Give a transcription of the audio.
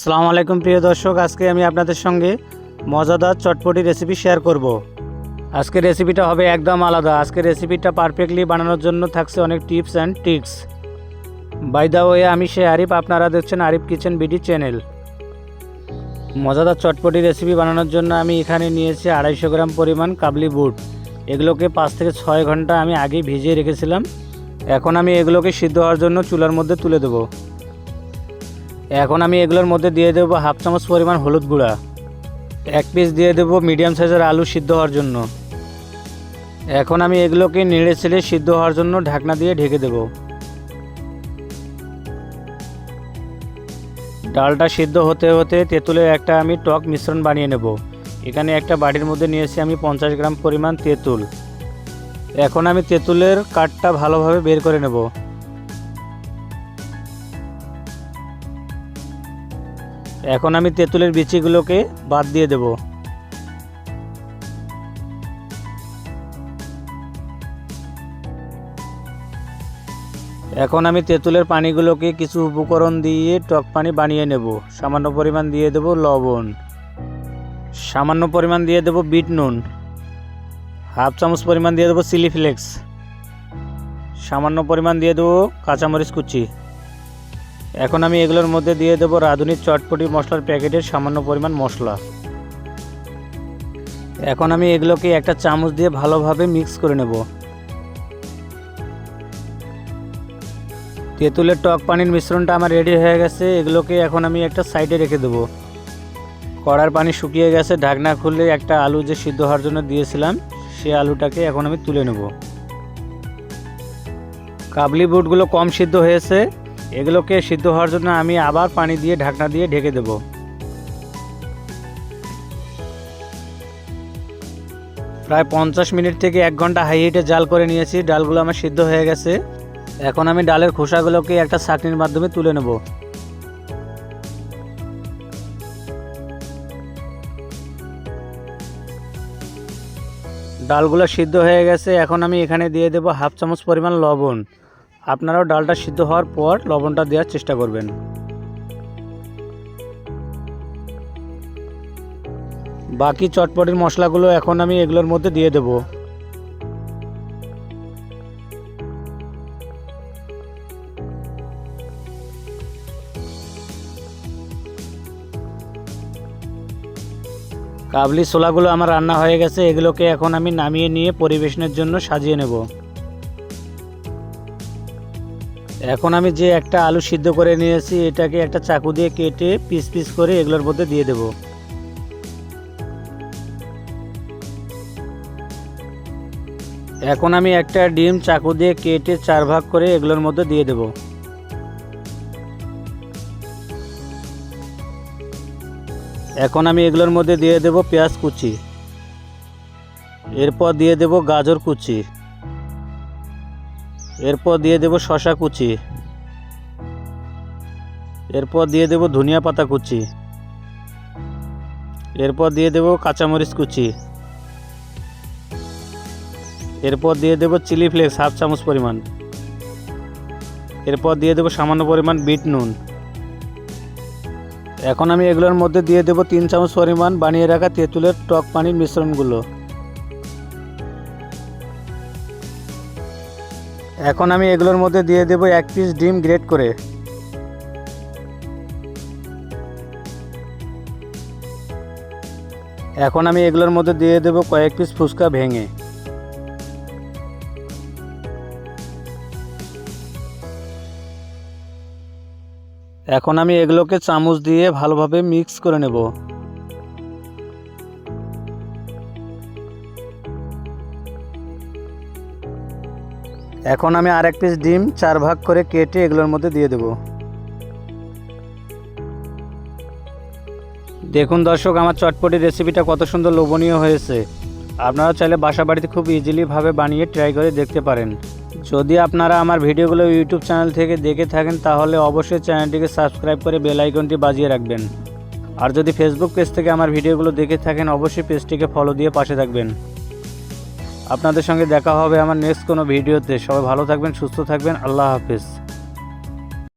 সালাম আলাইকুম প্রিয় দর্শক, আজকে আমি আপনাদের সঙ্গে মজাদার চটপটি রেসিপি শেয়ার করব। আজকে রেসিপিটা হবে একদম আলাদা। আজকে রেসিপিটা পারফেক্টলি বানানোর জন্য থাকছে অনেক tips and tricks by the way আমি সে আরিফ, আপনারা দেখছেন আরিফ কিচেন বিডি চ্যানেল মজাদার চটপটি রেসিপি বানানোর জন্য আমি এখানে নিয়েছি আড়াইশো গ্রাম পরিমাণ কাবলি বুট। এগুলোকে পাঁচ থেকে ছয় ঘণ্টা আমি আগে ভিজিয়ে রেখেছিলাম। এখন আমি এগুলোকে সিদ্ধ হওয়ার জন্য চুলার মধ্যে তুলে দেবো। এখন আমি এগুলোর মধ্যে দিয়ে দেবো হাফ চামচ পরিমাণ হলুদ গুঁড়া, এক পিস দিয়ে দেবো মিডিয়াম সাইজের আলু সিদ্ধ হওয়ার জন্য। এখন আমি এগুলোকে নেড়ে ছেড়ে সিদ্ধ হওয়ার জন্য ঢাকনা দিয়ে ঢেকে দেব। ডালটা সিদ্ধ হতে হতে তেঁতুলের একটা আমি টক মিশ্রণ বানিয়ে নেব। এখানে একটা বাটির মধ্যে নিয়েছি আমি পঞ্চাশ গ্রাম পরিমাণ তেঁতুল। এখন আমি তেঁতুলের কাঠটা ভালোভাবে বের করে নেব। এখন আমি তেঁতুলের বিচিগুলোকে বাদ দিয়ে দেব। এখন আমি তেঁতুলের পানিগুলোকে কিছু উপকরণ দিয়ে টক পানি বানিয়ে নেব। সামান্য পরিমাণ দিয়ে দেব লবণ। সামান্য পরিমাণ দিয়ে দেব বিট নুন। হাফ চামচ পরিমাণ দিয়ে দেবো চিলি ফ্লেক্স। সামান্য পরিমাণ দিয়ে দেবো কাঁচামরিচ কুচি। এখন আমি এগুলোর মধ্যে দিয়ে দেবো রাঁধুনির চটপটি মশলার প্যাকেটের সামান্য পরিমাণ মশলা। এখন আমি এগুলোকে একটা চামচ দিয়ে ভালোভাবে মিক্স করে নেব। তেঁতুলের টক পানির মিশ্রণটা আমার রেডি হয়ে গেছে, এগুলোকে এখন আমি একটা সাইডে রেখে দেবো। কড়ার পানি শুকিয়ে গেছে, ঢাকনা খুললে একটা আলু যে সিদ্ধ হওয়ার জন্য দিয়েছিলাম সেই আলুটাকে এখন আমি তুলে নেব। কাবলি বুটগুলো কম সিদ্ধ হয়েছে এগুলোকে সিদ্ধ হওয়ার জন্য আমি আবার পানি দিয়ে ঢাকনা দিয়ে ঢেকে দেব। প্রায় পঞ্চাশ মিনিট থেকে এক ঘণ্টা হাই হিটে জাল করে নিয়েছি, ডালগুলো আমার সিদ্ধ হয়ে গেছে। এখন আমি ডালের খোসাগুলোকে একটা ছাঁকনির মাধ্যমে তুলে নেব। ডালগুলো সিদ্ধ হয়ে গেছে, এখন আমি এখানে দিয়ে দেবো হাফ চামচ পরিমাণ লবণ। আপনারাও ডালটা সিদ্ধ হওয়ার পর লবণটা দেওয়ার চেষ্টা করবেন। বাকি চটপটির মশলাগুলো এখন আমি এগুলোর মধ্যে দিয়ে দেব। কাবলি ছোলাগুলো আমার রান্না হয়ে গেছে, এগুলোকে এখন আমি নামিয়ে নিয়ে পরিবেশনের জন্য সাজিয়ে নেব। এখন আমি যে একটা আলু সিদ্ধ করে নিয়েছি, এটাকে একটা চাকু দিয়ে কেটে পিস পিস করে এগুলোর মধ্যে দিয়ে দেব। এখন আমি একটা ডিম চাকু দিয়ে কেটে চার ভাগ করে এগুলোর মধ্যে দিয়ে দেব। এখন আমি এগুলোর মধ্যে দিয়ে দেব পেঁয়াজ কুচি। এরপর দিয়ে দেব গাজর কুচি। এরপর দিয়ে দেব শশা কুচি। এরপর দিয়ে দেব ধনিয়া পাতা কুচি। এরপর দিয়ে দেব কাঁচামরিচ কুচি। এরপর দিয়ে দেব চিলি ফ্লেক্স হাফ চামচ পরিমাণ। এরপর দিয়ে দেব সামান্য পরিমাণ বিট নুন। এখন আমি এগুলোর মধ্যে দিয়ে দেব তিন চামচ পরিমাণ বানিয়ে রাখা তেঁতুলের টক পানির মিশ্রণগুলো। এখন আমি এগুলোর মধ্যে দিয়ে দেব এক পিস ডিম গ্রেট করে। এখন আমি এগুলোর মধ্যে দিয়ে দেব কয়েক পিস ফুচকা ভেঙে। এখন আমি এগুলোকে চামচ দিয়ে ভালোভাবে মিক্স করে নেব। এখন আমি আর এক পিস ডিম চার ভাগ করে কেটে এগুলোর মধ্যে দিয়ে দেব। দেখুন দর্শক, আমার চটপটি রেসিপিটা কত সুন্দর লোভনীয় হয়েছে। আপনারা চাইলে বাসা বাড়িতে খুব ইজিলিভাবে বানিয়ে ট্রাই করে দেখতে পারেন। যদি আপনারা আমার ভিডিওগুলো ইউটিউব চ্যানেল থেকে দেখে থাকেন, তাহলে অবশ্যই চ্যানেলটিকে সাবস্ক্রাইব করে বেল আইকনটি বাজিয়ে রাখবেন। আর যদি ফেসবুক পেজ থেকে আমার ভিডিওগুলো দেখে থাকেন, অবশ্যই পেজটিকে ফলো দিয়ে পাশে থাকবেন। আপনাদের সঙ্গে দেখা হবে আমার নেক্সট কোনো ভিডিওতে। সবাই ভালো থাকবেন, সুস্থ থাকবেন, আল্লাহ হাফিজ।